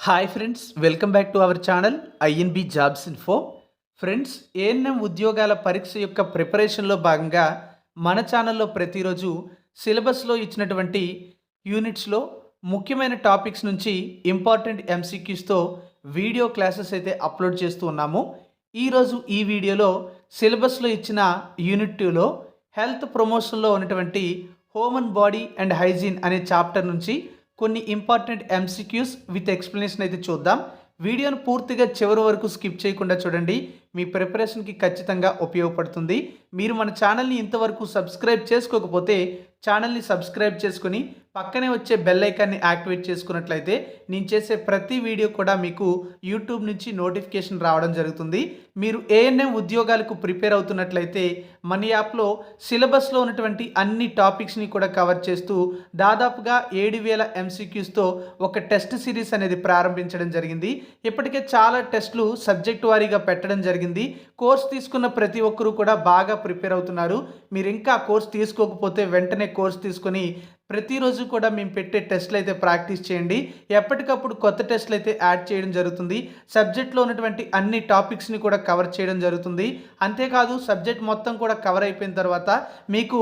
Hi friends welcome back to our channel INB jobs info friends ANM ఉద్యోగాల పరీక్ష యొక్క ప్రిపరేషన్లో భాగంగా మన ఛానల్లో ప్రతిరోజు సిలబస్లో ఇచ్చినటువంటి యూనిట్స్లో ముఖ్యమైన టాపిక్స్ నుంచి ఇంపార్టెంట్ ఎంసీక్యూస్తో వీడియో క్లాసెస్ అయితే అప్లోడ్ చేస్తూ ఉన్నాము. ఈరోజు ఈ వీడియోలో సిలబస్లో ఇచ్చిన యూనిట్ టూలో హెల్త్ ప్రమోషన్లో ఉన్నటువంటి home and body and hygiene అనే చాప్టర్ నుంచి కొన్ని ఇంపార్టెంట్ ఎంసీక్యూస్ విత్ ఎక్స్ప్లెనేషన్ అయితే చూద్దాం. వీడియోను పూర్తిగా చివరి వరకు స్కిప్ చేయకుండా చూడండి. మీ ప్రిపరేషన్కి ఖచ్చితంగా ఉపయోగపడుతుంది. మీరు మన ఛానల్ని ఇంతవరకు సబ్స్క్రైబ్ చేసుకోకపోతే ఛానల్ని సబ్స్క్రైబ్ చేసుకుని పక్కనే వచ్చే బెల్ ఐకాన్ని యాక్టివేట్ చేసుకున్నట్లయితే నేను చేసే ప్రతి వీడియో కూడా మీకు యూట్యూబ్ నుంచి నోటిఫికేషన్ రావడం జరుగుతుంది. మీరు ఏఎన్ఎం ఉద్యోగాలకు ప్రిపేర్ అవుతున్నట్లయితే మన యాప్లో సిలబస్లో ఉన్నటువంటి అన్ని టాపిక్స్ని కూడా కవర్ చేస్తూ దాదాపుగా ఏడు వేల ఎంసీక్యూస్తో ఒక టెస్ట్ సిరీస్ అనేది ప్రారంభించడం జరిగింది. ఇప్పటికే చాలా టెస్టులు సబ్జెక్ట్ వారీగా పెట్టడం జరిగింది. కోర్స్ తీసుకున్న ప్రతి ఒక్కరూ కూడా బాగా ప్రిపేర్ అవుతున్నారు. మీరు ఇంకా కోర్స్ తీసుకోకపోతే వెంటనే కోర్స్ తీసుకొని ప్రతిరోజు కూడా మేము పెట్టే టెస్ట్లు అయితే ప్రాక్టీస్ చేయండి. ఎప్పటికప్పుడు కొత్త టెస్ట్లు అయితే యాడ్ చేయడం జరుగుతుంది. సబ్జెక్ట్లో ఉన్నటువంటి అన్ని టాపిక్స్ని కూడా కవర్ చేయడం జరుగుతుంది. అంతేకాదు సబ్జెక్ట్ మొత్తం కూడా కవర్ అయిపోయిన తర్వాత మీకు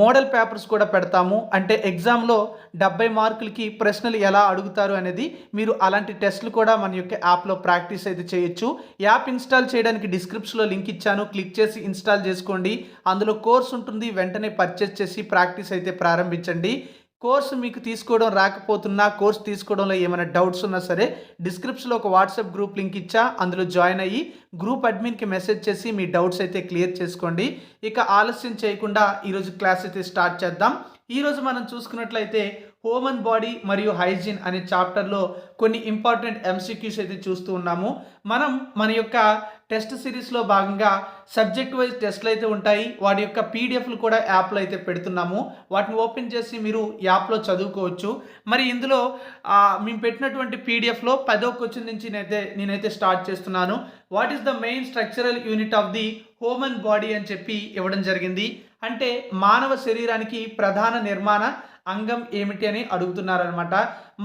మోడల్ పేపర్స్ కూడా పెడతాము. అంటే ఎగ్జామ్లో డెబ్బై మార్కులకి ప్రశ్నలు ఎలా అడుగుతారు అనేది మీరు అలాంటి టెస్ట్లు కూడా మన యొక్క యాప్లో ప్రాక్టీస్ అయితే చేయొచ్చు. యాప్ ఇన్స్టాల్ చేయడానికి డిస్క్రిప్షన్లో లింక్ ఇచ్చాను. క్లిక్ చేసి ఇన్స్టాల్ చేసుకోండి. అందులో కోర్స్ ఉంటుంది. వెంటనే పర్చేస్ చేసి ప్రాక్టీస్ అయితే ప్రారంభించండి. కోర్సు మీకు తీసుకోవడం రాకపోతున్నా కోర్స్ తీసుకోవడంలో ఏమైనా డౌట్స్ ఉన్నా సరే డిస్క్రిప్షన్లో ఒక వాట్సాప్ గ్రూప్ లింక్ ఇచ్చా అందులో జాయిన్ అయ్యి గ్రూప్ అడ్మిన్కి మెసేజ్ చేసి మీ డౌట్స్ అయితే క్లియర్ చేసుకోండి. ఇక ఆలస్యం చేయకుండా ఈరోజు క్లాస్ అయితే స్టార్ట్ చేద్దాం. ఈరోజు మనం చూసుకున్నట్లయితే హోమ్ అండ్ బాడీ మరియు హైజీన్ అనే చాప్టర్లో కొన్ని ఇంపార్టెంట్ ఎంసీక్యూస్ అయితే చూస్తూ ఉన్నాము. మనం మన యొక్క టెస్ట్ సిరీస్లో భాగంగా సబ్జెక్ట్ వైజ్ టెస్ట్లు అయితే ఉంటాయి. వాటి యొక్క పీడిఎఫ్లు కూడా యాప్లో అయితే పెడుతున్నాము. వాటిని ఓపెన్ చేసి మీరు యాప్లో చదువుకోవచ్చు. మరి ఇందులో మేము పెట్టినటువంటి పీడిఎఫ్లో పదో క్వశ్చన్ నుంచి నేనైతే నేనైతే స్టార్ట్ చేస్తున్నాను. What is the main structural unit of the human body అని చెప్పి ఇవ్వడం జరిగింది. అంటే మానవ శరీరానికి ప్రధాన నిర్మాణ అంగం ఏమిటి అని అడుగుతున్నారనమాట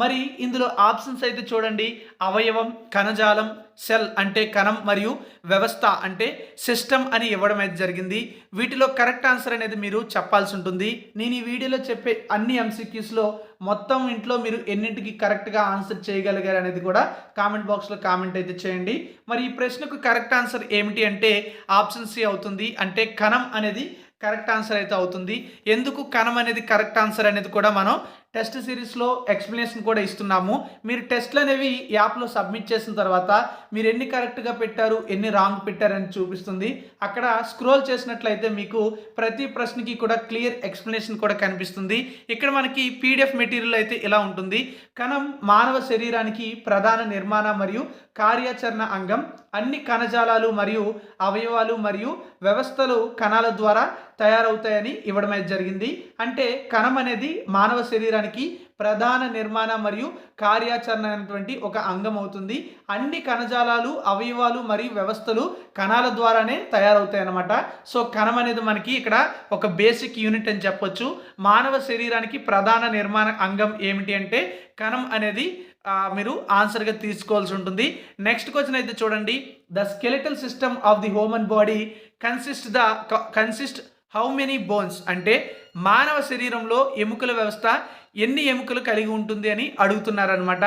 మరి ఇందులో ఆప్షన్స్ అయితే చూడండి. అవయవం కణజాలం సెల్ అంటే కణం మరియు వ్యవస్థ అంటే సిస్టమ్ అని ఇవ్వడం అయితే జరిగింది. వీటిలో కరెక్ట్ ఆన్సర్ అనేది మీరు చెప్పాల్సి ఉంటుంది. నేను ఈ వీడియోలో చెప్పే అన్ని ఎంసీక్యూస్లో మొత్తం ఇంట్లో మీరు ఎన్నింటికి కరెక్ట్గా ఆన్సర్ చేయగలిగారు అనేది కూడా కామెంట్ బాక్స్లో కామెంట్ అయితే చేయండి. మరి ఈ ప్రశ్నకు కరెక్ట్ ఆన్సర్ ఏమిటి అంటే ఆప్షన్ సి అవుతుంది. అంటే కణం అనేది కరెక్ట్ ఆన్సర్ అయితే అవుతుంది. ఎందుకు కణం అనేది కరెక్ట్ ఆన్సర్ అనేది కూడా మనం టెస్ట్ సిరీస్లో ఎక్స్ప్లెనేషన్ కూడా ఇస్తున్నాము. మీరు టెస్ట్లు అనేవి యాప్లో సబ్మిట్ చేసిన తర్వాత మీరు ఎన్ని కరెక్ట్గా పెట్టారు ఎన్ని రాంగ్ పెట్టారని చూపిస్తుంది. అక్కడ స్క్రోల్ చేసినట్లయితే మీకు ప్రతి ప్రశ్నకి కూడా క్లియర్ ఎక్స్ప్లెనేషన్ కూడా కనిపిస్తుంది. ఇక్కడ మనకి పీడిఎఫ్ మెటీరియల్ అయితే ఇలా ఉంటుంది. కణం మానవ శరీరానికి ప్రధాన నిర్మాణ మరియు కార్యాచరణ అంగం. అన్ని కణజాలాలు మరియు అవయవాలు మరియు వ్యవస్థలు కణాల ద్వారా తయారవుతాయని ఇవ్వడం అయితే జరిగింది. అంటే కణం అనేది మానవ శరీరానికి ప్రధాన నిర్మాణ మరియు కార్యాచరణ అనేటువంటి ఒక అంగం అవుతుంది. అన్ని కణజాలాలు అవయవాలు మరియు వ్యవస్థలు కణాల ద్వారానే తయారవుతాయి అన్నమాట సో కణం అనేది మనకి ఇక్కడ ఒక బేసిక్ యూనిట్ అని చెప్పొచ్చు. మానవ శరీరానికి ప్రధాన నిర్మాణ అంగం ఏమిటి అంటే కణం అనేది మీరు ఆన్సర్గా తీసుకోవాల్సి ఉంటుంది. నెక్స్ట్ క్వశ్చన్ అయితే చూడండి. The skeletal system of the human body consist the consist how many bones అంటే మానవ శరీరంలో ఎముకల వ్యవస్థ ఎన్ని ఎముకలు కలిగి ఉంటుంది అని అడుగుతున్నారనమాట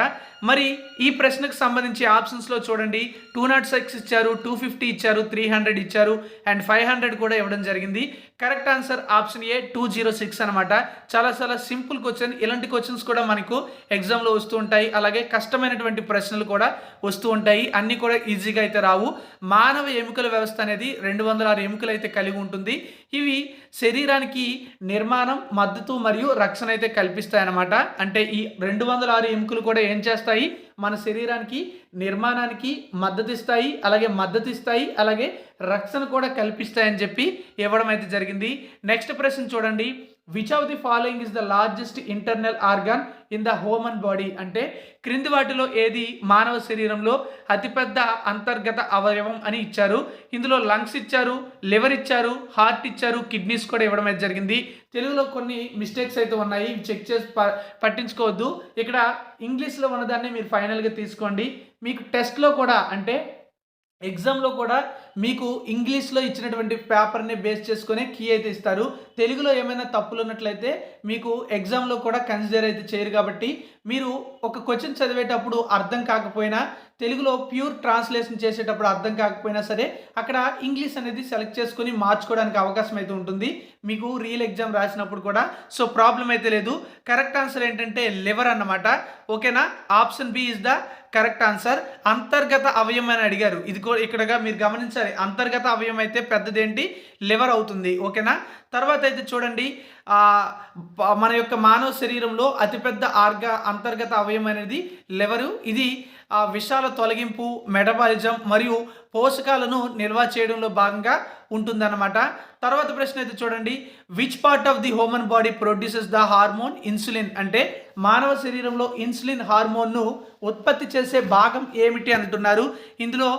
మరి ఈ ప్రశ్నకు సంబంధించి ఆప్షన్స్లో చూడండి. టూ నాట్ సిక్స్ ఇచ్చారు టూ ఫిఫ్టీ ఇచ్చారు త్రీ హండ్రెడ్ ఇచ్చారు అండ్ ఫైవ్ హండ్రెడ్ కూడా ఇవ్వడం జరిగింది. Correct answer option A two zero six అనమాట చాలా చాలా సింపుల్ క్వశ్చన్. ఇలాంటి క్వశ్చన్స్ కూడా మనకు ఎగ్జామ్లో వస్తూ ఉంటాయి. అలాగే కష్టమైనటువంటి ప్రశ్నలు కూడా వస్తూ ఉంటాయి. అన్నీ కూడా ఈజీగా అయితే రావు. మానవ ఎముకల వ్యవస్థ అనేది రెండు వందల ఆరు ఎముకలు అయితే కలిగి ఉంటుంది. ఇవి శరీరానికి నిర్మాణం మద్దతు మరియు రక్షణ అయితే కల్పిస్తాయి. అనమాట అంటే ఈ రెండు వందల ఆరు ఎముకలు కూడా ఏం చేస్తాయి? మన శరీరానికి నిర్మాణానికి మద్దతు ఇస్తాయి అలాగే మద్దతు ఇస్తాయి అలాగే రక్షణ కూడా కల్పిస్తాయని చెప్పి ఇవ్వడం అయితే జరిగింది. నెక్స్ట్ ప్రశ్న చూడండి. Which of the following is the largest internal organ in the human body అంటే క్రింది వాటిలో ఏది మానవ శరీరంలో అతిపెద్ద అంతర్గత అవయవం అని ఇచ్చారు. ఇందులో లంగ్స్ ఇచ్చారు లివర్ ఇచ్చారు హార్ట్ ఇచ్చారు కిడ్నీస్ కూడా ఇవ్వడం అయితే జరిగింది. తెలుగులో కొన్ని మిస్టేక్స్ అయితే ఉన్నాయి. చెక్ చేసి ప- పట్టించుకోవద్దు. ఇక్కడ ఇంగ్లీష్లో ఉన్నదాన్ని మీరు ఫైనల్గా తీసుకోండి. మీకు టెస్ట్లో కూడా అంటే ఎగ్జామ్లో కూడా మీకు ఇంగ్లీష్లో ఇచ్చినటువంటి పేపర్ని బేస్ చేసుకుని కీ అయితే ఇస్తారు. తెలుగులో ఏమైనా తప్పులు ఉన్నట్లయితే మీకు ఎగ్జామ్లో కూడా కన్సిడర్ అయితే చేయరు కాబట్టి మీరు ఒక క్వశ్చన్ చదివేటప్పుడు అర్థం కాకపోయినా తెలుగులో ప్యూర్ ట్రాన్స్లేషన్ చేసేటప్పుడు అర్థం కాకపోయినా సరే అక్కడ ఇంగ్లీష్ అనేది సెలెక్ట్ చేసుకొని మార్చుకోవడానికి అవకాశం అయితే ఉంటుంది. మీకు రియల్ ఎగ్జామ్ రాసినప్పుడు కూడా. సో ప్రాబ్లం అయితే లేదు. కరెక్ట్ ఆన్సర్ ఏంటంటే లివర్ అన్నమాట. ఓకేనా? Option B is the correct answer. అంతర్గత అవయం అని అడిగారు. ఇది కూడా ఇక్కడగా మీరు గమనించాలి. అంతర్గత అవయవం అయితే పెద్దదేంటి? లివర్ అవుతుంది ఓకేనా? తర్వాత అయితే చూడండి మన యొక్క మానవ శరీరంలో అతిపెద్ద ఆర్గా అంతర్గత అవయవం అనేది లివరు. ఇది ఆ, విషాల తొలగింపు మెటబాలిజం మరియు పోషకాలను నిల్వ చేయడంలో భాగంగా ఉంటుందన్నమాట. తర్వాత ప్రశ్న అయితే చూడండి which part of the human body produces the hormone insulin అంటే మానవ శరీరంలో ఇన్సులిన్ హార్మోన్ను ఉత్పత్తి చేసే భాగం ఏమిటి అంటున్నారు? ఇందులో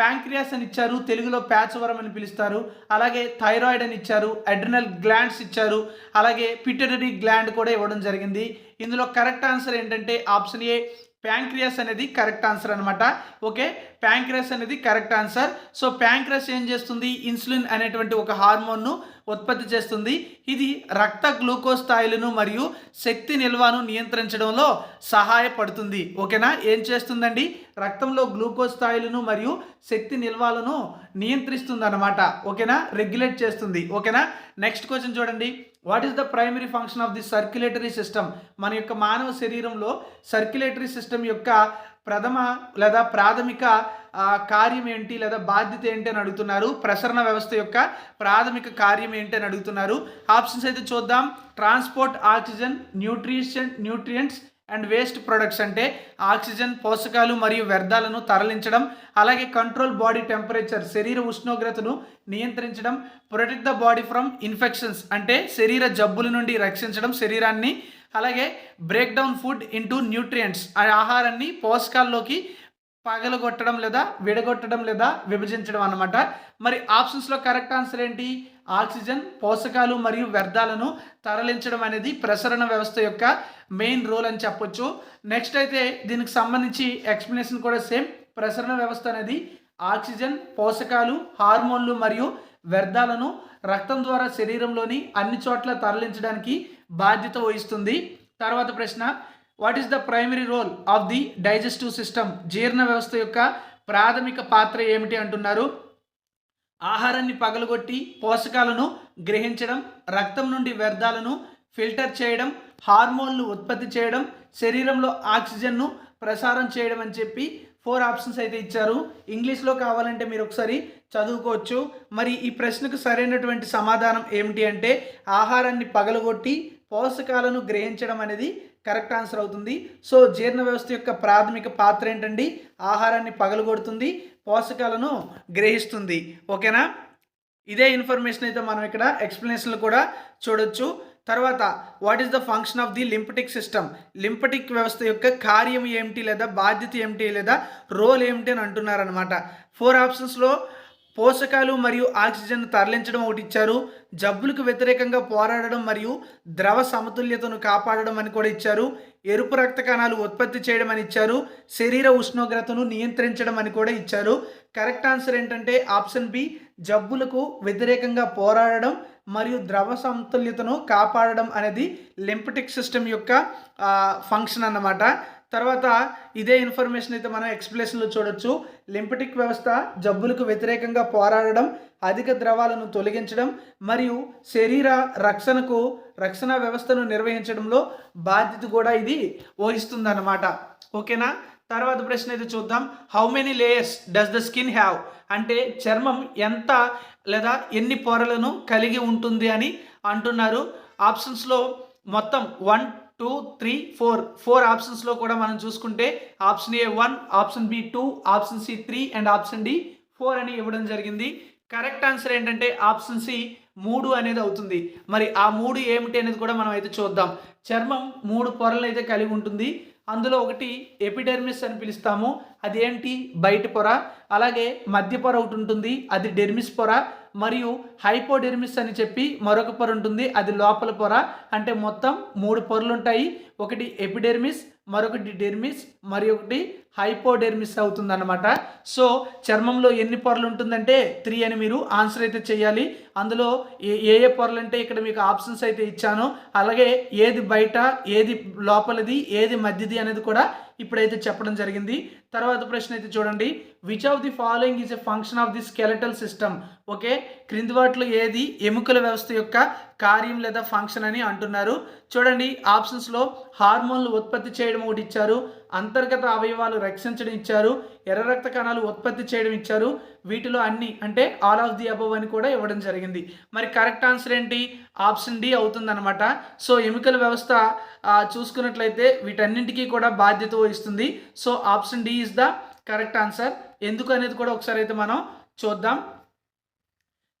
ప్యాంక్రియాస్ అని ఇచ్చారు తెలుగులో ప్యాచ్వరం అని పిలుస్తారు అలాగే థైరాయిడ్ అని ఇచ్చారు అడ్రినల్ గ్లాండ్స్ ఇచ్చారు అలాగే పిటరీ గ్లాండ్ కూడా ఇవ్వడం జరిగింది. ఇందులో కరెక్ట్ ఆన్సర్ ఏంటంటే ఆప్షన్ ఏ ప్యాంక్రియాస్ అనేది కరెక్ట్ ఆన్సర్ అనమాట ఓకే ప్యాంక్రియాస్ అనేది కరెక్ట్ ఆన్సర్. సో ప్యాంక్రియాస్ ఏం చేస్తుంది? ఇన్సులిన్ అనేటువంటి ఒక హార్మోన్ను ఉత్పత్తి చేస్తుంది. ఇది రక్త గ్లూకోజ్ స్థాయిలను మరియు శక్తి నిల్వను నియంత్రించడంలో సహాయపడుతుంది. ఓకేనా? ఏం చేస్తుందండి? రక్తంలో గ్లూకోజ్ స్థాయిలను మరియు శక్తి నిల్వలను నియంత్రిస్తుంది అనమాట ఓకేనా? రెగ్యులేట్ చేస్తుంది. ఓకేనా? నెక్స్ట్ క్వశ్చన్ చూడండి. What is the primary function of the circulatory system మన యొక్క మానవ శరీరంలో సర్క్యులేటరీ సిస్టమ్ యొక్క ప్రథమ లేదా ప్రాథమిక కార్యం ఏంటి లేదా బాధ్యత ఏంటి అని అడుగుతున్నారు. ప్రసరణ వ్యవస్థ యొక్క ప్రాథమిక కార్యం ఏంటి అని అడుగుతున్నారు. ఆప్షన్స్ అయితే చూద్దాం. Transport oxygen nutrition nutrients and waste products అంటే ఆక్సిజన్ పోషకాలు మరియు వ్యర్థాలను తరలించడం అలాగే కంట్రోల్ బాడీ టెంపరేచర్ శరీర ఉష్ణోగ్రతను నియంత్రించడం protect the body from infections అంటే శరీర జబ్బుల నుండి రక్షించడం శరీరాన్ని అలాగే break down food into nutrients ఆహారాన్ని పోషకాల్లోకి పగలగొట్టడం లేదా విడగొట్టడం లేదా విభజించడం అన్నమాట. మరి ఆప్షన్స్లో కరెక్ట్ ఆన్సర్ ఏంటి? ఆక్సిజన్ పోషకాలు మరియు వ్యర్థాలను తరలించడం అనేది ప్రసరణ వ్యవస్థ యొక్క మెయిన్ రోల్ అని చెప్పొచ్చు. నెక్స్ట్ అయితే దీనికి సంబంధించి ఎక్స్ప్లెనేషన్ కూడా సేమ్. ప్రసరణ వ్యవస్థ అనేది ఆక్సిజన్ పోషకాలు హార్మోన్లు మరియు వ్యర్థాలను రక్తం ద్వారా శరీరంలోని అన్ని చోట్ల తరలించడానికి బాధ్యత వహిస్తుంది. తర్వాత ప్రశ్న what is the primary role of the digestive system జీర్ణ వ్యవస్థ యొక్క ప్రాథమిక పాత్ర ఏమిటి అంటున్నారు? ఆహారాన్ని పగలగొట్టి పోషకాలను గ్రహించడం రక్తం నుండి వ్యర్థాలను ఫిల్టర్ చేయడం హార్మోన్లు ఉత్పత్తి చేయడం శరీరంలో ఆక్సిజన్ను ప్రసారం చేయడం అని చెప్పి ఫోర్ ఆప్షన్స్ అయితే ఇచ్చారు. ఇంగ్లీష్లో కావాలంటే మీరు ఒకసారి చదువుకోవచ్చు. మరి ఈ ప్రశ్నకు సరైనటువంటి సమాధానం ఏమిటి అంటే ఆహారాన్ని పగలగొట్టి పోషకాలను గ్రహించడం అనేది కరెక్ట్ ఆన్సర్ అవుతుంది. సో జీర్ణ వ్యవస్థ యొక్క ప్రాథమిక పాత్ర ఏంటండి? ఆహారాన్ని పగలగొడుతుంది పోషకాలను గ్రహిస్తుంది. ఓకేనా? ఇదే ఇన్ఫర్మేషన్ అయితే మనం ఇక్కడ ఎక్స్ప్లెనేషన్లు కూడా చూడొచ్చు. తర్వాత what is the function of the lymphatic system lymphatic వ్యవస్థ యొక్క కార్యం ఏమిటి లేదా బాధ్యత ఏమిటి లేదా రోల్ ఏమిటి అని అంటున్నారనమాట ఫోర్ ఆప్షన్స్లో పోషకాలు మరియు ఆక్సిజన్ తరలించడం ఒకటి ఇచ్చారు. జబ్బులకు వ్యతిరేకంగా పోరాడడం మరియు ద్రవ సమతుల్యతను కాపాడడం అని కూడా ఇచ్చారు. ఎరుపు రక్త కణాలు ఉత్పత్తి చేయడం అని ఇచ్చారు. శరీర ఉష్ణోగ్రతను నియంత్రించడం అని కూడా ఇచ్చారు. కరెక్ట్ ఆన్సర్ ఏంటంటే ఆప్షన్ బి జబ్బులకు వ్యతిరేకంగా పోరాడడం మరియు ద్రవ సమతుల్యతను కాపాడడం అనేది లింపటిక్ సిస్టమ్ యొక్క ఫంక్షన్ అన్నమాట. తర్వాత ఇదే ఇన్ఫర్మేషన్ అయితే మనం ఎక్స్ప్లెనేషన్లో చూడొచ్చు. లింపటిక్ వ్యవస్థ జబ్బులకు వ్యతిరేకంగా పోరాడడం అధిక ద్రవాలను తొలగించడం మరియు శరీర రక్షణకు రక్షణ వ్యవస్థను నిర్వహించడంలో బాధ్యత కూడా ఇది వహిస్తుందన్నమాట. ఓకేనా? తర్వాత ప్రశ్న అయితే చూద్దాం. How many layers does the skin have అంటే చర్మం ఎంత లేదా ఎన్ని పొరలను కలిగి ఉంటుంది అని అంటున్నారు. ఆప్షన్స్లో మొత్తం one two three four. Four ఆప్షన్స్లో కూడా మనం చూసుకుంటే option A one option B two option C three and option D four అని ఇవ్వడం జరిగింది. కరెక్ట్ ఆన్సర్ ఏంటంటే ఆప్షన్ సి మూడు అనేది అవుతుంది. మరి ఆ మూడు ఏమిటి అనేది కూడా మనం అయితే చూద్దాం. చర్మం మూడు పొరలను అయితే కలిగి ఉంటుంది. అందులో ఒకటి ఎపిడెర్మిస్ అని పిలుస్తాము. అదేంటి? బయట పొర. అలాగే మధ్య పొర ఒకటి ఉంటుంది. అది డెర్మిస్ పొర. మరియు హైపోడెర్మిస్ అని చెప్పి మరొక పొర ఉంటుంది. అది లోపల పొర. అంటే మొత్తం మూడు పొరలు ఉంటాయి ఒకటి ఎపిడెర్మిస్ మరొకటి డెర్మిస్ మరి ఒకటి హైపోడెర్మిస్ అవుతుందన్నమాట. సో చర్మంలో ఎన్ని పొరలు ఉంటుందంటే త్రీ అని మీరు ఆన్సర్ అయితే చేయాలి అందులో ఏ ఏ ఏ పొరలు అంటే ఇక్కడ మీకు ఆప్షన్స్ అయితే ఇచ్చాను. అలాగే ఏది బయట ఏది లోపలిది ఏది మధ్యది అనేది కూడా ఇప్పుడైతే చెప్పడం జరిగింది. తర్వాత ప్రశ్న అయితే చూడండి. Which of the following is a function of the skeletal system okay క్రింది వాటిలో ఏది ఎముకల వ్యవస్థ యొక్క కార్యం లేదా ఫంక్షన్ అని అంటున్నారు. చూడండి ఆప్షన్స్లో హార్మోన్లు ఉత్పత్తి చేయడం ఒకటి ఇచ్చారు. అంతర్గత అవయవాలు రక్షించడం ఇచ్చారు ఎర్ర రక్త కణాలు ఉత్పత్తి చేయడం ఇచ్చారు. వీటిలో అన్ని అంటే ఆల్ ఆఫ్ ది అబవ్ అని కూడా ఇవ్వడం జరిగింది. మరి కరెక్ట్ ఆన్సర్ ఏంటి? ఆప్షన్ డి అవుతుందన్నమాట. సో ఎముకల వ్యవస్థ చూసుకున్నట్లయితే వీటన్నింటికీ కూడా బాధ్యత వహిస్తుంది. So option D is the correct answer ఎందుకు అనేది కూడా ఒకసారి అయితే మనం చూద్దాం.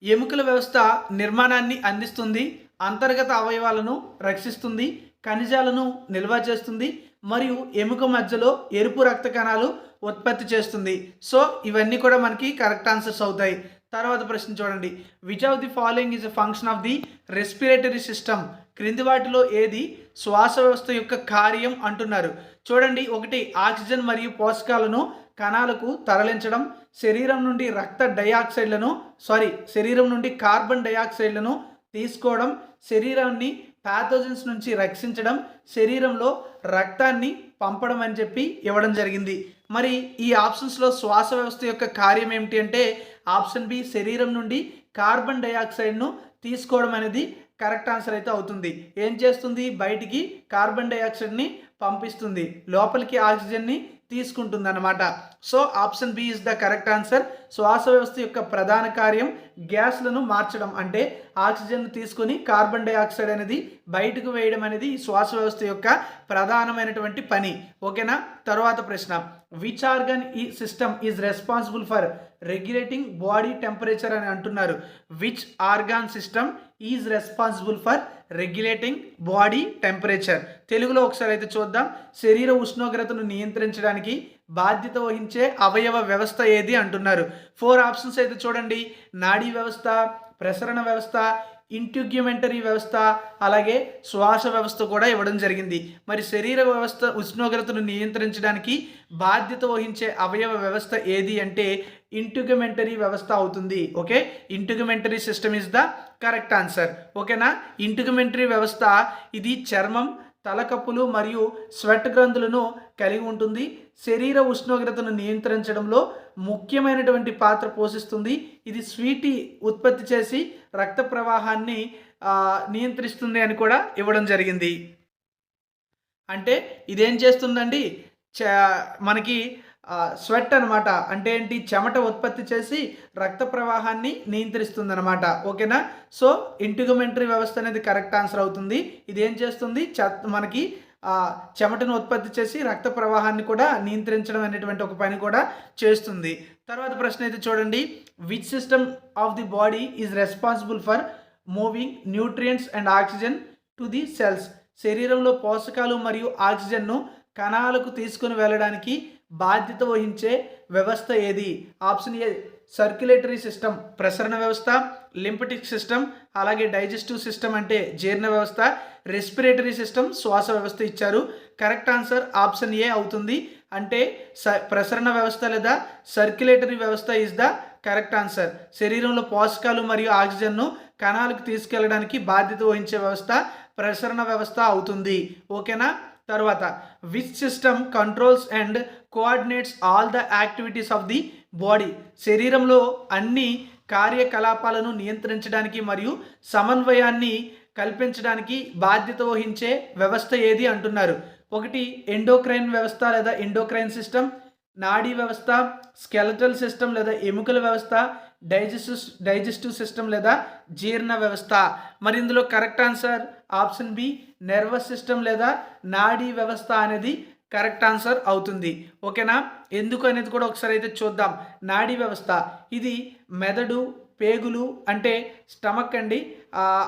ఎముకల వ్యవస్థ నిర్మాణాన్ని అందిస్తుంది అంతర్గత అవయవాలను రక్షిస్తుంది ఖనిజాలను నిల్వ చేస్తుంది మరియు ఎముక మధ్యలో ఎరుపు రక్త కణాలు ఉత్పత్తి చేస్తుంది. సో ఇవన్నీ కూడా మనకి కరెక్ట్ ఆన్సర్స్ అవుతాయి. తర్వాత ప్రశ్న చూడండి. Which of the following is a function of the respiratory system క్రింది వాటిలో ఏది శ్వాస వ్యవస్థ యొక్క కార్యం అంటున్నారు. చూడండి ఒకటి ఆక్సిజన్ మరియు పోషకాలను కణాలకు తరలించడం శరీరం నుండి రక్త డయాక్సైడ్లను సారీ శరీరం నుండి కార్బన్ డయాక్సైడ్లను తీసుకోవడం శరీరాన్ని ప్యాథోజన్స్ నుంచి రక్షించడం శరీరంలో రక్తాన్ని పంపడం అని చెప్పి ఇవ్వడం జరిగింది. మరి ఈ ఆప్షన్స్లో శ్వాస వ్యవస్థ యొక్క కార్యం ఏమిటి అంటే ఆప్షన్ బి శరీరం నుండి కార్బన్ డైఆక్సైడ్ను తీసుకోవడం అనేది కరెక్ట్ ఆన్సర్ అయితే అవుతుంది. ఏం చేస్తుంది? బయటికి కార్బన్ డైఆక్సైడ్ని పంపిస్తుంది. లోపలికి ఆక్సిజన్ని తీసుకుంటుంది అనమాట so option B is the correct answer శ్వాస వ్యవస్థ యొక్క ప్రధాన కార్యం గ్యాస్లను మార్చడం. అంటే ఆక్సిజన్ తీసుకొని కార్బన్ డైఆక్సైడ్ అనేది బయటకు వేయడం అనేది ఈ శ్వాస వ్యవస్థ యొక్క ప్రధానమైనటువంటి పని. ఓకేనా తర్వాత ప్రశ్న. విచ్ ఆర్గన్ ఈ system is responsible for regulating body temperature అని అంటున్నారు. Which organ system is responsible for regulating body temperature తెలుగులో ఒకసారి అయితే చూద్దాం. శరీర ఉష్ణోగ్రతను నియంత్రించడానికి బాధ్యత వహించే అవయవ వ్యవస్థ ఏది అంటున్నారు. ఫోర్ ఆప్షన్స్ అయితే చూడండి. నాడీ వ్యవస్థ ప్రసరణ వ్యవస్థ ఇంట్యుగ్యుమెంటరీ వ్యవస్థ అలాగే శ్వాస వ్యవస్థ కూడా ఇవ్వడం జరిగింది. మరి శరీర వ్యవస్థ ఉష్ణోగ్రతను నియంత్రించడానికి బాధ్యత వహించే అవయవ వ్యవస్థ ఏది అంటే ఇంటుగమెంటరీ వ్యవస్థ అవుతుంది. Okay? Integumentary system is the correct answer. ఓకేనా? ఇంటుగమెంటరీ వ్యవస్థ ఇది చర్మం తలకప్పులు మరియు స్వెట్ గ్రంథులను కలిగి ఉంటుంది. శరీర ఉష్ణోగ్రతను నియంత్రించడంలో ముఖ్యమైనటువంటి పాత్ర పోషిస్తుంది. ఇది స్వీటీ ఉత్పత్తి చేసి రక్త ప్రవాహాన్ని నియంత్రిస్తుంది అని కూడా ఇవ్వడం జరిగింది. అంటే ఇదేం చేస్తుందండి? చ మనకి స్వెట్ అనమాట అంటే ఏంటి? చెమట ఉత్పత్తి చేసి రక్త ప్రవాహాన్ని నియంత్రిస్తుంది అనమాట ఓకేనా? సో ఇంటిగమెంటరీ వ్యవస్థ అనేది కరెక్ట్ ఆన్సర్ అవుతుంది. ఇది ఏం చేస్తుంది? మనకి చెమటను ఉత్పత్తి చేసి రక్త ప్రవాహాన్ని కూడా నియంత్రించడం అనేటువంటి ఒక పని కూడా చేస్తుంది. తర్వాత ప్రశ్న అయితే చూడండి. Which system of the body is responsible for moving nutrients and oxygen to the cells శరీరంలో పోషకాలు మరియు ఆక్సిజన్ను కణాలకు తీసుకుని వెళ్ళడానికి బాధ్యత వహించే వ్యవస్థ ఏది? ఆప్షన్ ఏ సర్క్యులేటరీ సిస్టమ్ ప్రసరణ వ్యవస్థ లింపటిక్ సిస్టమ్ అలాగే డైజెస్టివ్ సిస్టమ్ అంటే జీర్ణ వ్యవస్థ రెస్పిరేటరీ సిస్టమ్ శ్వాస వ్యవస్థ ఇచ్చారు. కరెక్ట్ ఆన్సర్ ఆప్షన్ ఏ అవుతుంది. అంటే స ప్రసరణ వ్యవస్థ లేదా సర్క్యులేటరీ వ్యవస్థ ఇస్ ద కరెక్ట్ ఆన్సర్ శరీరంలో పోషకాలు మరియు ఆక్సిజన్ను కణాలకు తీసుకెళ్ళడానికి బాధ్యత వహించే వ్యవస్థ ప్రసరణ వ్యవస్థ అవుతుంది. ఓకేనా? తర్వాత which system controls and coordinates all the activities of the body శరీరంలో అన్ని కార్యకలాపాలను నియంత్రించడానికి మరియు సమన్వయాన్ని కల్పించడానికి బాధ్యత వహించే వ్యవస్థ ఏది అంటున్నారు? ఒకటి ఎండోక్రైన్ వ్యవస్థ లేదా ఎండోక్రైన్ సిస్టమ్ నాడీ వ్యవస్థ స్కెలటల్ సిస్టమ్ లేదా ఎముకల వ్యవస్థ డైజెస్టివ్ డైజెస్టివ్ సిస్టమ్ లేదా జీర్ణ వ్యవస్థ. మరి ఇందులో correct answer option B nervous system లేదా నాడీ వ్యవస్థ అనేది కరెక్ట్ ఆన్సర్ అవుతుంది. ఓకేనా? ఎందుకు అనేది కూడా ఒకసారి అయితే చూద్దాం. నాడీ వ్యవస్థ ఇది మెదడు పేగులు అంటే స్టమక్ అండి.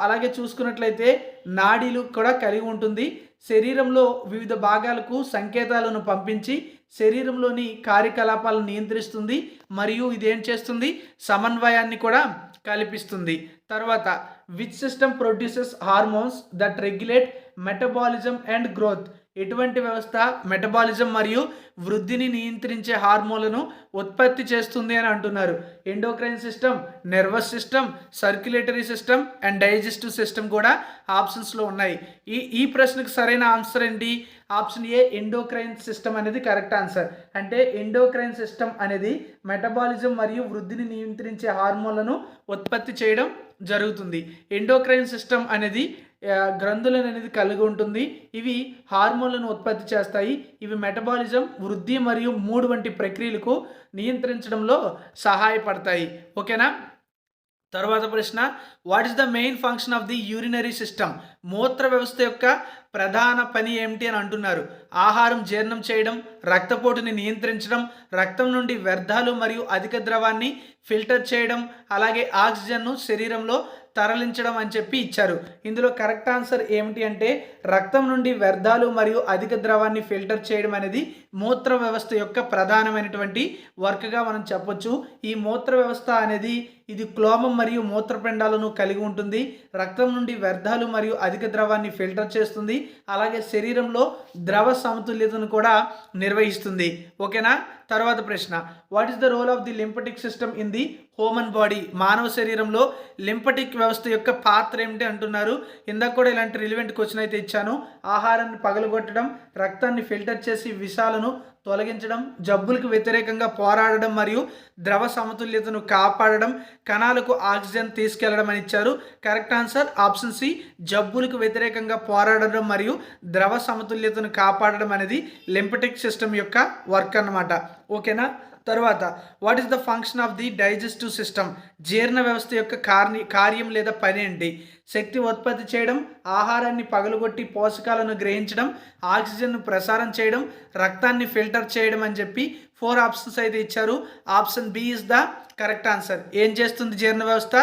అలాగే చూసుకున్నట్లయితే నాడీలు కూడా కలిగి ఉంటుంది. శరీరంలో వివిధ భాగాలకు సంకేతాలను పంపించి శరీరంలోని కార్యకలాపాలను నియంత్రిస్తుంది. మరియు ఇది ఏం చేస్తుంది? సమన్వయాన్ని కూడా కల్పిస్తుంది. తర్వాత which system produces hormones that regulate metabolism and growth ఎటువంటి వ్యవస్థ మెటబాలిజం మరియు వృద్ధిని నియంత్రించే హార్మోన్లను ఉత్పత్తి చేస్తుంది అని అంటున్నారు. Endocrine system nervous system circulatory system and digestive system కూడా ఆప్షన్స్లో ఉన్నాయి. ఈ ఈ ప్రశ్నకు సరైన ఆన్సర్ ఏంటి? ఆప్షన్ ఏ ఎండోక్రైన్ సిస్టమ్ అనేది కరెక్ట్ ఆన్సర్ అంటే ఎండోక్రైన్ సిస్టమ్ అనేది మెటబాలిజం మరియు వృద్ధిని నియంత్రించే హార్మోన్లను ఉత్పత్తి చేయడం జరుగుతుంది. ఎండోక్రైన్ సిస్టమ్ అనేది గ్రంథులను అనేది కలిగి ఉంటుంది. ఇవి హార్మోన్లను ఉత్పత్తి చేస్తాయి. ఇవి మెటబాలిజం వృద్ధి మరియు మూడు వంటి ప్రక్రియలకు నియంత్రించడంలో సహాయపడతాయి. ఓకేనా? తర్వాత ప్రశ్న what is the main function of the urinary system మూత్ర వ్యవస్థ యొక్క ప్రధాన పని ఏమిటి అని అంటున్నారు. ఆహారం జీర్ణం చేయడం రక్తపోటుని నియంత్రించడం రక్తం నుండి వ్యర్థాలు మరియు అధిక ద్రవాన్ని ఫిల్టర్ చేయడం అలాగే ఆక్సిజన్ను శరీరంలో తరలించడం అని చెప్పి ఇచ్చారు. ఇందులో కరెక్ట్ ఆన్సర్ ఏమిటి అంటే రక్తం నుండి వ్యర్థాలు మరియు అధిక ద్రవాన్ని ఫిల్టర్ చేయడం అనేది మూత్ర వ్యవస్థ యొక్క ప్రధానమైనటువంటి వర్క్గా మనం చెప్పొచ్చు. ఈ మూత్ర వ్యవస్థ అనేది ఇది క్లోమం మరియు మూత్రపిండాలను కలిగి ఉంటుంది. రక్తం నుండి వ్యర్థాలు మరియు అధిక ద్రవాన్ని ఫిల్టర్ చేస్తుంది. అలాగే శరీరంలో ద్రవ సమతుల్యతను కూడా నిర్వహిస్తుంది. ఓకేనా? తర్వాత ప్రశ్న. What is the role of the lymphatic system in the human body మానవ శరీరంలో లింపటిక్ వ్యవస్థ యొక్క పాత్ర ఏమిటి అంటున్నారు. ఇందాక కూడా ఇలాంటి రిలివెంట్ క్వశ్చన్ అయితే ఇచ్చాను. ఆహారాన్ని పగలగొట్టడం రక్తాన్ని ఫిల్టర్ చేసి విషాలను తొలగించడం జబ్బులకు వ్యతిరేకంగా పోరాడడం మరియు ద్రవ సమతుల్యతను కాపాడడం కణాలకు ఆక్సిజన్ తీసుకెళ్ళడం అని ఇచ్చారు. కరెక్ట్ ఆన్సర్ ఆప్షన్ సి జబ్బులకు వ్యతిరేకంగా పోరాడడం మరియు ద్రవ సమతుల్యతను కాపాడడం అనేది లింపటిక్ సిస్టమ్ యొక్క వర్క్ అన్నమాట. ఓకేనా తర్వాత what is the function of the digestive system జీర్ణ వ్యవస్థ యొక్క కార్ని కార్యం లేదా పని ఏంటి? శక్తి ఉత్పత్తి చేయడం ఆహారాన్ని పగలగొట్టి పోషకాలను గ్రహించడం ఆక్సిజన్ను ప్రసారం చేయడం రక్తాన్ని ఫిల్టర్ చేయడం అని చెప్పి ఫోర్ ఆప్షన్స్ అయితే ఇచ్చారు. Option B is the correct answer ఏం చేస్తుంది జీర్ణ వ్యవస్థ?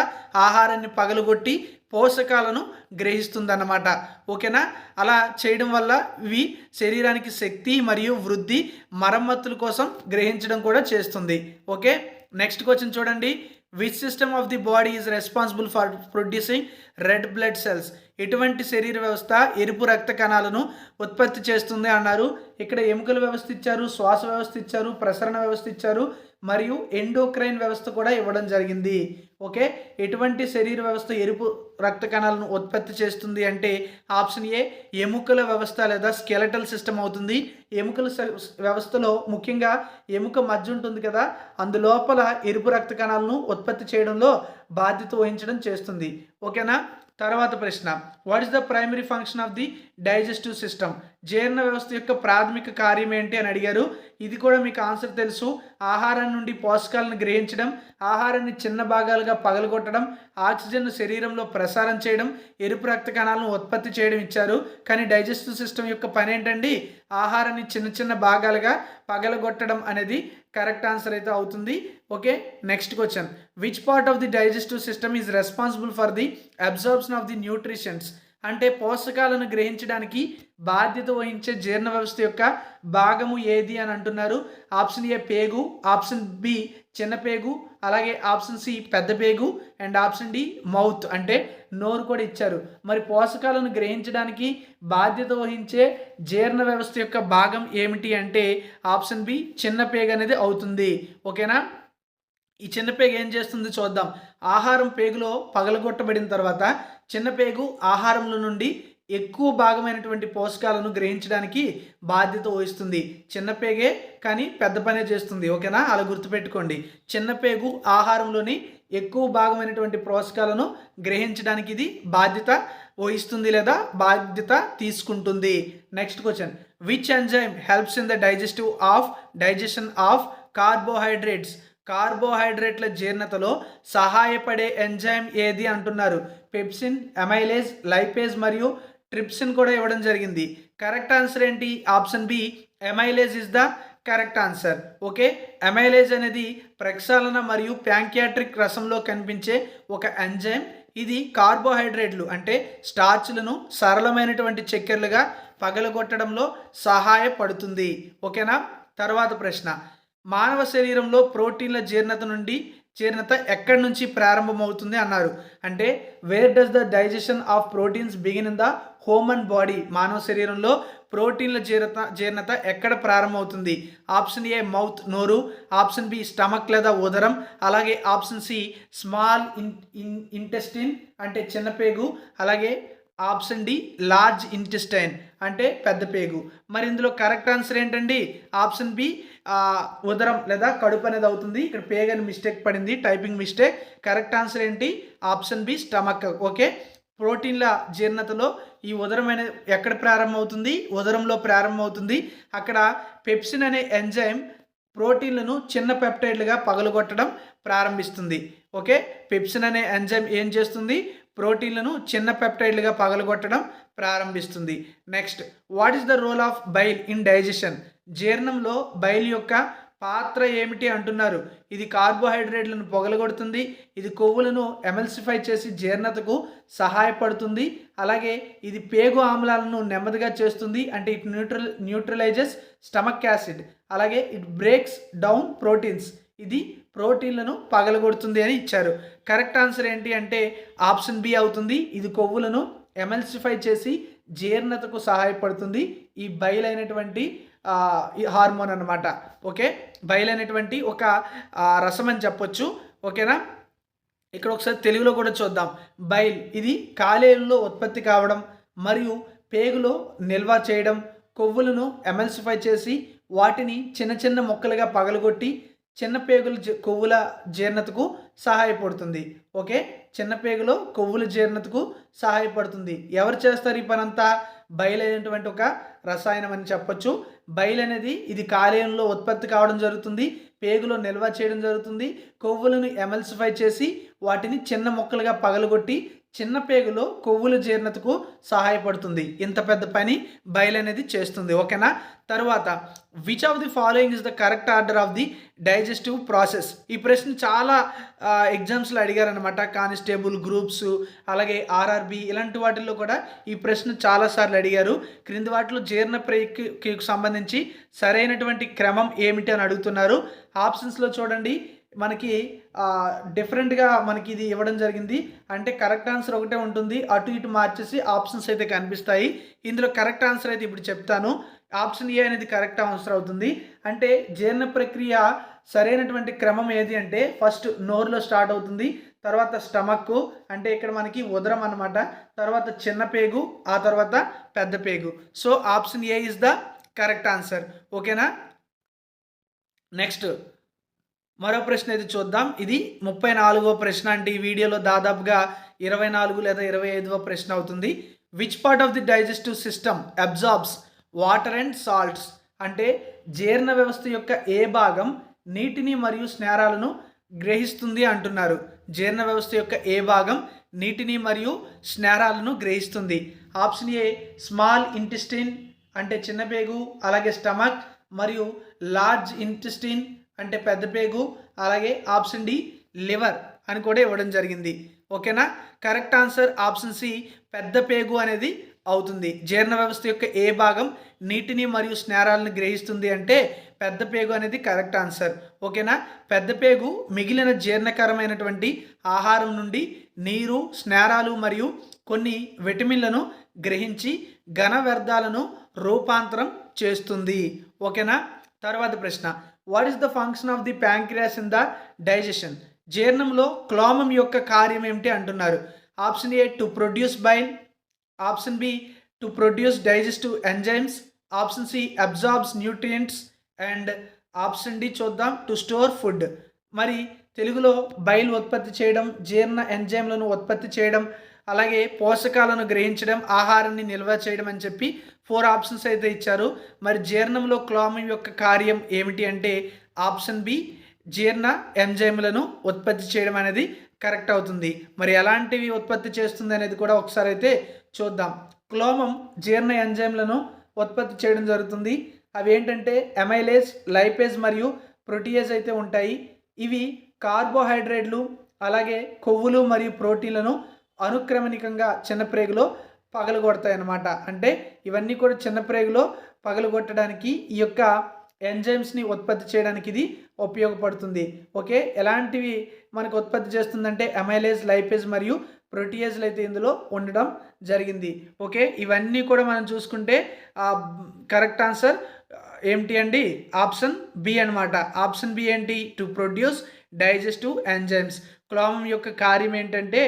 ఆహారాన్ని పగలగొట్టి పోషకాలను గ్రహిస్తుందన్నమాట. ఓకేనా? అలా చేయడం వల్ల ఇవి శరీరానికి శక్తి మరియు వృద్ధి మరమ్మతుల కోసం గ్రహించడం కూడా చేస్తుంది. ఓకే? నెక్స్ట్ క్వశ్చన్ చూడండి. Which system of the body is responsible for producing red blood cells ఎటువంటి శరీర వ్యవస్థ ఎరుపు రక్త కణాలను ఉత్పత్తి చేస్తుంది అన్నారు. ఇక్కడ ఎముకల వ్యవస్థ ఇచ్చారు శ్వాస వ్యవస్థ ఇచ్చారు ప్రసరణ వ్యవస్థ ఇచ్చారు మరియు ఎండోక్రైన్ వ్యవస్థ కూడా ఇవ్వడం జరిగింది. ఓకే? ఎటువంటి శరీర వ్యవస్థ ఎరుపు రక్త కణాలను ఉత్పత్తి చేస్తుంది అంటే ఆప్షన్ ఏ ఎముకల వ్యవస్థ లేదా స్కెలటల్ సిస్టమ్ అవుతుంది. ఎముకల వ్యవస్థలో ముఖ్యంగా ఎముక మధ్య ఉంటుంది కదా అందులోపల ఎరుపు రక్త కణాలను ఉత్పత్తి చేయడంలో బాధ్యత వహించడం చేస్తుంది. ఓకేనా? తర్వాత ప్రశ్న what is the primary function of the digestive system జీర్ణ వ్యవస్థ యొక్క ప్రాథమిక కార్యం ఏంటి అని అడిగారు. ఇది కూడా మీకు ఆన్సర్ తెలుసు. ఆహారం నుండి పోషకాలను గ్రహించడం ఆహారాన్ని చిన్న భాగాలుగా పగలగొట్టడం ఆక్సిజన్ శరీరంలో ప్రసారం చేయడం ఎరుపు రక్త కణాలను ఉత్పత్తి చేయడం ఇచ్చారు. కానీ డైజెస్టివ్ సిస్టమ్ యొక్క పని ఏంటండి? ఆహారాన్ని చిన్న చిన్న భాగాలుగా పగలగొట్టడం అనేది కరెక్ట్ ఆన్సర్ అయితే అవుతుంది. Okay next question. Which part of the digestive system is responsible for the absorption of the nutritions అంటే పోషకాలను గ్రహించడానికి బాధ్యత వహించే జీర్ణ వ్యవస్థ యొక్క భాగము ఏది అని అంటున్నారు? ఆప్షన్ ఏ పేగు. ఆప్షన్ బి చిన్న పేగు. అలాగే ఆప్షన్ సి పెద్ద పేగు అండ్ ఆప్షన్ డి మౌత్ అంటే నోరు కూడా ఇచ్చారు. మరి పోషకాలను గ్రహించడానికి బాధ్యత వహించే జీర్ణ వ్యవస్థ యొక్క భాగం ఏమిటి అంటే ఆప్షన్ బి చిన్న పేగు అనేది అవుతుంది. ఓకేనా? ఈ చిన్న పేగు ఏం చేస్తుంది చూద్దాం. ఆహారం పేగులో పగలగొట్టబడిన తర్వాత చిన్న పేగు ఆహారంలో నుండి ఎక్కువ భాగమైనటువంటి పోషకాలను గ్రహించడానికి బాధ్యత వహిస్తుంది. చిన్న పేగే కానీ పెద్ద పనే చేస్తుంది. ఓకేనా? అలా గుర్తుపెట్టుకోండి. చిన్న పేగు ఆహారంలోని ఎక్కువ భాగమైనటువంటి పోషకాలను గ్రహించడానికి ఇది బాధ్యత వహిస్తుంది లేదా బాధ్యత తీసుకుంటుంది. Next question which enzyme helps in the digestive of digestion of carbohydrates కార్బోహైడ్రేట్ల జీర్ణతలో సహాయపడే ఎంజైమ్ ఏది అంటున్నారు? పెప్సిన్ ఎమైలేజ్ లైపేజ్ మరియు ట్రిప్సిన్ కూడా ఇవ్వడం జరిగింది. కరెక్ట్ ఆన్సర్ ఏంటి? Option B amylase is the correct answer. Okay? Amylase అనేది ప్రక్షాళన మరియు ప్యాంకియాట్రిక్ రసంలో కనిపించే ఒక ఎంజైమ్. ఇది కార్బోహైడ్రేట్లు అంటే స్టార్చ్లను సరళమైనటువంటి చక్కెరలుగా పగలగొట్టడంలో సహాయపడుతుంది. ఓకేనా? తర్వాత ప్రశ్న. మానవ శరీరంలో ప్రోటీన్ల జీర్ణత నుండి జీర్ణత ఎక్కడి నుంచి ప్రారంభమవుతుంది అన్నారు. అంటే where does the digestion of proteins begin in the human body మానవ శరీరంలో ప్రోటీన్ల జీర్ణత జీర్ణత ఎక్కడ ప్రారంభమవుతుంది? ఆప్షన్ ఏ మౌత్ నోరు. ఆప్షన్ బి స్టమక్ లేదా ఉదరం. అలాగే option C small in in intestine అంటే చిన్న పేగు. అలాగే ఆప్షన్ డి లార్జ్ ఇంటెస్టైన్ అంటే పెద్ద పేగు. మరి ఇందులో కరెక్ట్ ఆన్సర్ ఏంటండి? ఆప్షన్ బి ఉదరం లేదా కడుపు అనేది అవుతుంది. ఇక్కడ పేగ్ అని మిస్టేక్ పడింది టైపింగ్ మిస్టేక్. కరెక్ట్ ఆన్సర్ ఏంటి? Option B stomach. ఓకే? ప్రోటీన్ల జీర్ణతలో ఈ ఉదరం అనే ఎక్కడ ప్రారంభమవుతుంది? ఉదరంలో ప్రారంభమవుతుంది. అక్కడ పెప్సిన్ అనే ఎంజైమ్ ప్రోటీన్లను చిన్న పెప్టైడ్లుగా పగలగొట్టడం ప్రారంభిస్తుంది. ఓకే? పెప్సిన్ అనే ఎంజైమ్ ఏం చేస్తుంది? ప్రోటీన్లను చిన్న పెప్టైడ్లుగా పగలగొట్టడం ప్రారంభిస్తుంది. Next what is the role of bile in digestion? జీర్ణంలో bile యొక్క పాత్ర ఏమిటి అంటున్నారు. ఇది కార్బోహైడ్రేట్లను పొగలగొడుతుంది. ఇది కొవ్వులను ఎమల్సిఫై చేసి జీర్ణతకు సహాయపడుతుంది. అలాగే ఇది పేగు ఆమ్లాలను నెమ్మదిగా చేస్తుంది అంటే it neutral neutralizes stomach acid. అలాగే ఇట్ బ్రేక్స్ డౌన్ ప్రోటీన్స్. ఇది ప్రోటీన్లను పగలగొడుతుంది అని ఇచ్చారు. కరెక్ట్ ఆన్సర్ ఏంటి అంటే ఆప్షన్ బి అవుతుంది. ఇది కొవ్వులను ఎమల్సిఫై చేసి జీర్ణతకు సహాయపడుతుంది. ఈ బయలు అయినటువంటి హార్మోన్ అనమాట ఓకే? బయలు అనేటువంటి ఒక రసం అని చెప్పొచ్చు. ఓకేనా? ఇక్కడ ఒకసారి తెలుగులో కూడా చూద్దాం. బైల్ ఇది కాలేయంలో ఉత్పత్తి కావడం మరియు పేగులో నిల్వ చేయడం కొవ్వులను ఎమల్సిఫై చేసి వాటిని చిన్న చిన్న ముక్కలుగా పగలగొట్టి చిన్న పేగుల కొవ్వుల జీర్ణతకు సహాయపడుతుంది. ఓకే? చిన్న పేగులో కొవ్వుల జీర్ణతకు సహాయపడుతుంది. ఎవరు చేస్తారు ఈ పనంతా? బయలు అనేటువంటి ఒక రసాయనం అని చెప్పొచ్చు. బయలు అనేది ఇది కాలేయంలో ఉత్పత్తి కావడం జరుగుతుంది. పేగులో నిల్వ చేయడం జరుగుతుంది. కొవ్వులను ఎమల్సిఫై చేసి వాటిని చిన్న మొక్కలుగా పగలగొట్టి చిన్న పేగులో కొవ్వుల జీర్ణతకు సహాయపడుతుంది. ఇంత పెద్ద పని బయలు అనేది చేస్తుంది. ఓకేనా? తర్వాత which of the following is the correct order of the digestive process ఈ ప్రశ్న చాలా ఎగ్జామ్స్లో అడిగారనమాట కానిస్టేబుల్ గ్రూప్స్ అలాగే ఆర్ఆర్బి ఇలాంటి వాటిల్లో కూడా ఈ ప్రశ్న చాలాసార్లు అడిగారు. క్రింది వాటిలో జీర్ణ ప్రక్రియకు సంబంధించి సరైనటువంటి క్రమం ఏమిటి అని అడుగుతున్నారు. ఆప్షన్స్లో చూడండి. మనకి డిఫరెంట్గా మనకి ఇది ఇవ్వడం జరిగింది. అంటే కరెక్ట్ ఆన్సర్ ఒకటే ఉంటుంది. అటు ఇటు మార్చేసి ఆప్షన్స్ అయితే కనిపిస్తాయి. ఇందులో కరెక్ట్ ఆన్సర్ అయితే ఇప్పుడు చెప్తాను. ఆప్షన్ ఏ అనేది కరెక్ట్ ఆన్సర్ అవుతుంది. అంటే జీర్ణ ప్రక్రియ సరైనటువంటి క్రమం ఏది అంటే ఫస్ట్ నోరులో స్టార్ట్ అవుతుంది. తర్వాత స్టమక్ అంటే ఇక్కడ మనకి ఉదరం అనమాట తర్వాత చిన్న పేగు ఆ తర్వాత పెద్ద పేగు. So option A is the correct answer ఓకేనా నెక్స్ట్ మరో ప్రశ్న అయితే చూద్దాం. ఇది ముప్పై నాలుగో ప్రశ్న అంటే ఈ వీడియోలో దాదాపుగా ఇరవై నాలుగు లేదా ఇరవై ఐదవ ప్రశ్న అవుతుంది. Which part of the digestive system absorbs water and salts అంటే జీర్ణ వ్యవస్థ యొక్క ఏ భాగం నీటిని మరియు స్నేహాలను గ్రహిస్తుంది అంటున్నారు. జీర్ణ వ్యవస్థ యొక్క ఏ భాగం నీటిని మరియు స్నేహాలను గ్రహిస్తుంది. ఆప్షన్ ఏ స్మాల్ ఇంటెస్టిన్ అంటే చిన్న పేగు అలాగే స్టమక్ మరియు లార్జ్ ఇంటెస్టిన్ అంటే పెద్ద పేగు అలాగే ఆప్షన్ డి లివర్ అని కూడా ఇవ్వడం జరిగింది. ఓకేనా? కరెక్ట్ ఆన్సర్ ఆప్షన్ సి పెద్ద పేగు అనేది అవుతుంది. జీర్ణ వ్యవస్థ యొక్క ఏ భాగం నీటిని మరియు స్నేరాలను గ్రహిస్తుంది అంటే పెద్ద పేగు అనేది కరెక్ట్ ఆన్సర్. ఓకేనా? పెద్ద పేగు మిగిలిన జీర్ణకరమైనటువంటి ఆహారం నుండి నీరు స్నేరాలు మరియు కొన్ని విటమిన్లను గ్రహించి ఘన వ్యర్థాలను రూపాంతరం చేస్తుంది. ఓకేనా? తర్వాత ప్రశ్న. What is the function of the pancreas in the digestion జీర్ణంలో క్లోమం యొక్క కార్యం ఏమిటి అంటున్నారు? Option A to produce bile option B to produce digestive enzymes option C absorbs nutrients and option D చూద్దాం టు స్టోర్ ఫుడ్ మరి తెలుగులో బయలు ఉత్పత్తి చేయడం జీర్ణ ఎంజైమ్లను ఉత్పత్తి చేయడం అలాగే పోషకాలను గ్రహించడం ఆహారాన్ని నిల్వ చేయడం అని చెప్పి ఫోర్ ఆప్షన్స్ అయితే ఇచ్చారు. మరి జీర్ణంలో క్లోమం యొక్క కార్యం ఏమిటి అంటే ఆప్షన్ బి జీర్ణ ఎంజైమ్లను ఉత్పత్తి చేయడం అనేది కరెక్ట్ అవుతుంది. మరి ఎలాంటివి ఉత్పత్తి చేస్తుంది అనేది కూడా ఒకసారి అయితే చూద్దాం. క్లోమం జీర్ణ ఎంజైమ్లను ఉత్పత్తి చేయడం జరుగుతుంది. అవి ఏంటంటే ఎమైలేజ్ లైపేజ్ మరియు ప్రోటీయేజ్ అయితే ఉంటాయి. ఇవి కార్బోహైడ్రేట్లు అలాగే కొవ్వులు మరియు ప్రోటీన్లను అనుక్రమణికంగా చిన్నప్రేగులో పగలగొడతాయి అన్నమాట అంటే ఇవన్నీ కూడా చిన్న ప్రేగులో పగలగొట్టడానికి ఈ యొక్క ఎంజైమ్స్ని ఉత్పత్తి చేయడానికి ఇది ఉపయోగపడుతుంది. ఓకే? ఎలాంటివి మనకు ఉత్పత్తి చేస్తుందంటే ఎమైలేజ్ లైపేజ్ మరియు ప్రోటీయేజ్లు అయితే ఇందులో ఉండడం జరిగింది. ఓకే? ఇవన్నీ కూడా మనం చూసుకుంటే కరెక్ట్ ఆన్సర్ ఏంటి అండి? ఆప్షన్ బి అనమాట ఆప్షన్ బి ఏంటి? To produce digestive enzymes. క్లోమం యొక్క కార్యం ఏంటంటే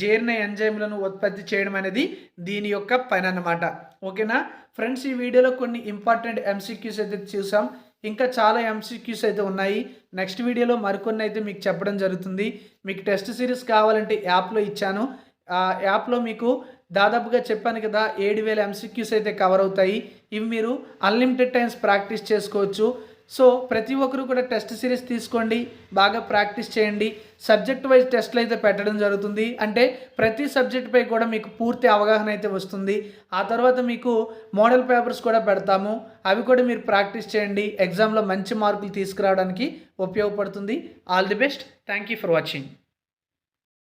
జీర్ణ ఎంజైమ్లను ఉత్పత్తి చేయడం అనేది దీని యొక్క పని అనమాట ఓకేనా? ఫ్రెండ్స్ ఈ వీడియోలో కొన్ని ఇంపార్టెంట్ ఎంసీక్యూస్ అయితే చూసాం. ఇంకా చాలా ఎంసీక్యూస్ అయితే ఉన్నాయి. నెక్స్ట్ వీడియోలో మరికొన్ని అయితే మీకు చెప్పడం జరుగుతుంది. మీకు టెస్ట్ సిరీస్ కావాలంటే యాప్లో ఇచ్చాను. ఆ యాప్లో మీకు దాదాపుగా చెప్పాను కదా ఏడు వేల ఎంసీక్యూస్ అయితే కవర్ అవుతాయి. ఇవి మీరు అన్లిమిటెడ్ టైమ్స్ ప్రాక్టీస్ చేసుకోవచ్చు. సో ప్రతి ఒక్కరు కూడా టెస్ట్ సిరీస్ తీసుకోండి బాగా ప్రాక్టీస్ చేయండి. సబ్జెక్ట్ వైజ్ టెస్ట్లు అయితే పెట్టడం జరుగుతుంది. అంటే ప్రతి సబ్జెక్ట్పై కూడా మీకు పూర్తి అవగాహన అయితే వస్తుంది. ఆ తర్వాత మీకు మోడల్ పేపర్స్ కూడా పెడతాము. అవి కూడా మీరు ప్రాక్టీస్ చేయండి. ఎగ్జామ్లో మంచి మార్కులు తీసుకురావడానికి ఉపయోగపడుతుంది. All the best thank you for watching